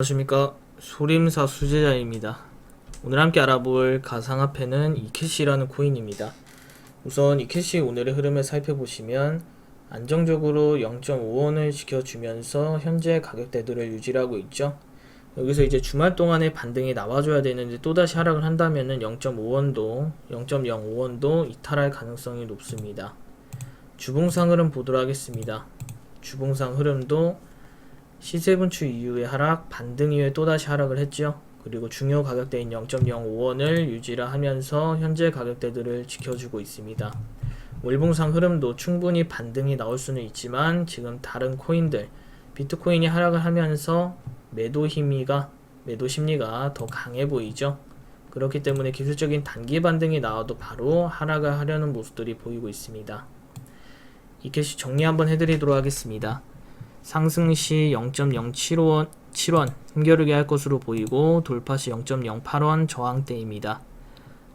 안녕하십니까. 소림사 수제자입니다. 오늘 함께 알아볼 가상화폐는 이캐시라는 코인입니다. 우선 이캐시 오늘의 흐름을 살펴보시면 안정적으로 0.5원을 지켜주면서 현재 가격대들을 유지하고 있죠. 여기서 이제 주말 동안에 반등이 나와줘야 되는데 또다시 하락을 한다면은 0.5원도 0.05원도 이탈할 가능성이 높습니다. 주봉상 흐름 보도록 하겠습니다. 주봉상 흐름도 시세 분출 이후에 하락, 반등 이후에 또다시 하락을 했죠. 그리고 중요 가격대인 0.05원을 유지를 하면서 현재 가격대들을 지켜주고 있습니다. 월봉상 흐름도 충분히 반등이 나올 수는 있지만 지금 다른 코인들 비트코인이 하락을 하면서 매도 힘이가 매도 심리가 더 강해 보이죠. 그렇기 때문에 기술적인 단기 반등이 나와도 바로 하락을 하려는 모습들이 보이고 있습니다. 이 캐시 정리 한번 해드리도록 하겠습니다. 상승 시 0.075원 7원 힘겨루게 할 것으로 보이고 돌파 시 0.08원 저항대입니다.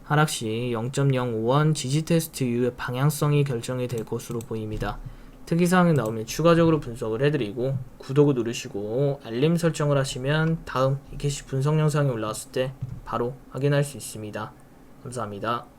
하락 시 0.05원 지지 테스트 이후에 방향성이 결정이 될 것으로 보입니다. 특이사항이 나오면 추가적으로 분석을 해드리고 구독을 누르시고 알림 설정을 하시면 다음 이캐시 분석 영상이 올라왔을 때 바로 확인할 수 있습니다. 감사합니다.